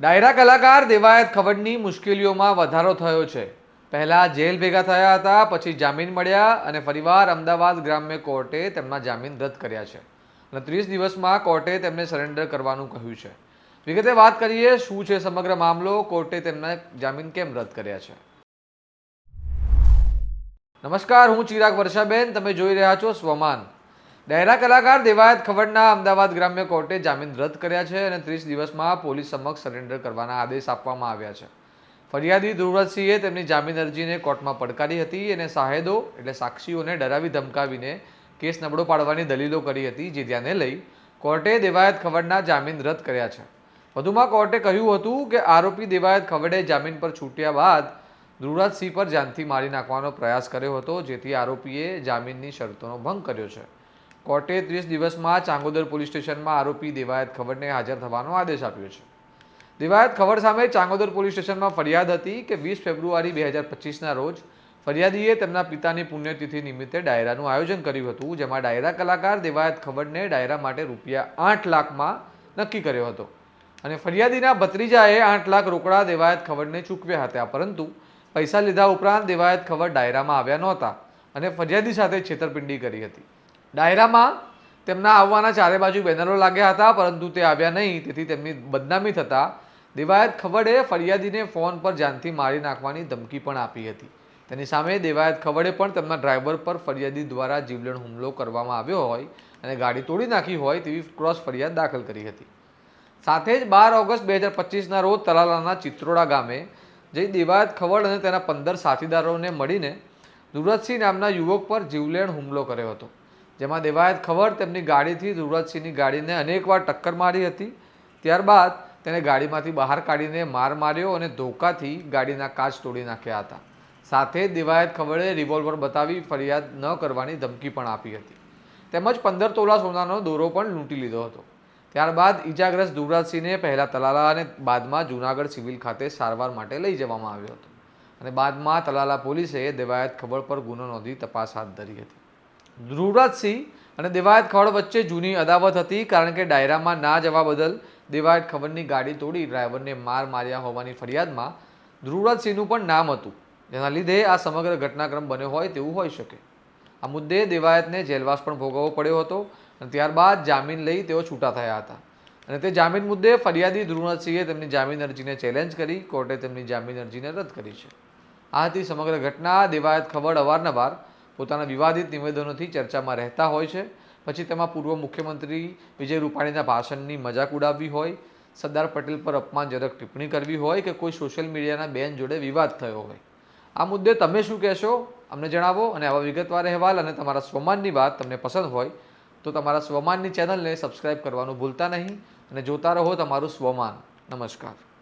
ડાયરા કલાકાર દેવાયત ખવડની મુશ્કેલીઓમાં વધારો થયો છે. પહેલાં જેલ ભેગા થયા હતા, પછી જામીન મળ્યા અને ફરીવાર અમદાવાદ ગ્રામ્ય કોર્ટે તેમના જામીન રદ કર્યા છે. અને ત્રીસ દિવસમાં કોર્ટે તેમને સરેન્ડર કરવાનું કહ્યું છે. વિગતે વાત કરીએ, શું છે સમગ્ર મામલો? કોર્ટે તેમના જામીન કેમ રદ કર્યા છે? નમસ્કાર, હું ચિરાગ વર્ષાબેન. તમે જોઈ રહ્યા છો સ્વમાન. ડાયરા કલાકાર દેવાયત ખવડના અમદાવાદ ગ્રામ્ય કોર્ટે જામીન રદ કર્યા છે અને ત્રીસ દિવસમાં પોલીસ સમક્ષ સરેન્ડર કરવાના આદેશ આપવામાં આવ્યા છે. ફરિયાદી ધ્રુવરાજસિંહે તેમની જામીન અરજીને કોર્ટમાં પડકારી હતી અને સાહેદો, એટલે સાક્ષીઓને ડરાવી ધમકાવીને કેસ નબળો પાડવાની દલીલો કરી હતી, જે ધ્યાને લઈ કોર્ટે દેવાયત ખવડના જામીન રદ કર્યા છે. વધુમાં કોર્ટે કહ્યું હતું કે આરોપી દેવાયત ખવડે જામીન પર છૂટ્યા બાદ ધ્રુવરાજસિંહ પર જાનથી મારી નાખવાનો પ્રયાસ કર્યો હતો, જેથી આરોપીએ જામીનની શરતોનો ભંગ કર્યો છે. કોર્ટે ત્રીસ દિવસમાં ચાંગોદર પોલીસ સ્ટેશનમાં આરોપી દેવાયત ખબરને હાજર થવાનો આદેશ આપ્યો છે. દેવાયત ખબર સામે ચાંગોદર પોલીસ સ્ટેશનમાં ફરિયાદ હતી કે વીસ ફેબ્રુઆરી બે હજાર પચીસના રોજ ફરિયાદીએ તેમના પિતાની પુણ્યતિથિ નિમિત્તે ડાયરાનું આયોજન કર્યું હતું, જેમાં ડાયરા કલાકાર દેવાયત ખબરને ડાયરા માટે રૂપિયા આઠ લાખમાં નક્કી કર્યો હતો. અને ફરિયાદીના ભત્રીજાએ આઠ લાખ રોકડા દેવાયત ખબરને ચૂકવ્યા હતા, પરંતુ પૈસા લીધા ઉપરાંત દેવાયત ખબર ડાયરામાં આવ્યા નહોતા અને ફરિયાદી સાથે છેતરપિંડી કરી હતી. ડાયરામાં તેમના આવવાના ચારે બાજુ બેનરો લાગ્યા હતા, પરંતુ તે આવ્યા નહીં. તેથી તેમની બદનામી થતાં દેવાયત ખવડે ફરિયાદીને ફોન પર જાનથી મારી નાખવાની ધમકી પણ આપી હતી. તેની સામે દેવાયત ખવડે પણ તેમના ડ્રાઈવર પર ફરિયાદી દ્વારા જીવલેણ હુમલો કરવામાં આવ્યો હોય અને ગાડી તોડી નાખી હોય તેવી ક્રોસ ફરિયાદ દાખલ કરી હતી. સાથે જ બાર ઓગસ્ટ બે હજાર પચીસના રોજ તલાલાના ચિત્રોડા ગામે જઈ દેવાયત ખવડ અને તેના પંદર સાથીદારોને મળીને દુરતસિંહ નામના યુવક પર જીવલેણ હુમલો કર્યો હતો. જેમાં દેવાયત ખબર તેમની ગાડીથી ધ્રુવરાજસિંહની ગાડીને અનેકવાર ટક્કર મારી હતી. ત્યારબાદ તેને ગાડીમાંથી બહાર કાઢીને માર માર્યો અને ધોકાથી ગાડીના કાચ તોડી નાખ્યા હતા. સાથે દેવાયત ખબરે રિવોલ્વર બતાવી ફરિયાદ ન કરવાની ધમકી પણ આપી હતી. તેમજ પંદર તોલા સોનાનો દોરો પણ લૂંટી લીધો હતો. ત્યારબાદ ઈજાગ્રસ્ત ધ્રુવરાજસિંહને પહેલા તલાલા અને બાદમાં જૂનાગઢ સિવિલ ખાતે સારવાર માટે લઈ જવામાં આવ્યો હતો. અને બાદમાં તલાલા પોલીસે દેવાયત ખબર પર ગુનો નોંધી તપાસ હાથ ધરી હતી. ધ્રુવરાજસિંહ અને દેવાયત ખવડ વચ્ચે જૂની અદાવત હતી કારણ કે ડાયરામાં ના જવા બદલ દેવાયત ખબરની ગાડી તોડી ડ્રાઈવરને માર માર્યા હોવાની ફરિયાદમાં ધ્રુવરાજસિંહનું પણ નામ હતું. જેના લીધે આ સમગ્ર ઘટનાક્રમ બન્યો હોય તેવું હોઈ શકે. આ મુદ્દે દેવાયતને જેલવાસ પણ ભોગવવો પડ્યો હતો અને ત્યારબાદ જામીન લઈ તેઓ છૂટા થયા હતા. અને તે જામીન મુદ્દે ફરિયાદી ધ્રુવરાજસિંહે તેમની જામીન અરજીને ચેલેન્જ કરી, કોર્ટે તેમની જામીન અરજીને રદ કરી છે. આ હતી સમગ્ર ઘટના. દેવાયત ખબર અવારનવાર પોતાના વિવાદિત નિવેદનોથી ચર્ચામાં રહેતા હોય છે. પછી તેમાં પૂર્વ મુખ્યમંત્રી વિજય રૂપાણીના ભાષણની મજાક ઉડાવવી હોય, સરદાર પટેલ પર અપમાનજનક ટિપ્પણી કરવી હોય કે કોઈ સોશિયલ મીડિયાના બેન જોડે વિવાદ થયો હોય. આ મુદ્દે તમે શું કહેશો? અમને જણાવો અને આવા વિગતવાર અહેવાલ અને તમારા સ્વમાનની વાત તમને પસંદ હોય તો તમારા સ્વમાનની ચેનલને સબસ્ક્રાઇબ કરવાનું ભૂલતા નહીં અને જોતા રહો તમારું સ્વમાન. નમસ્કાર.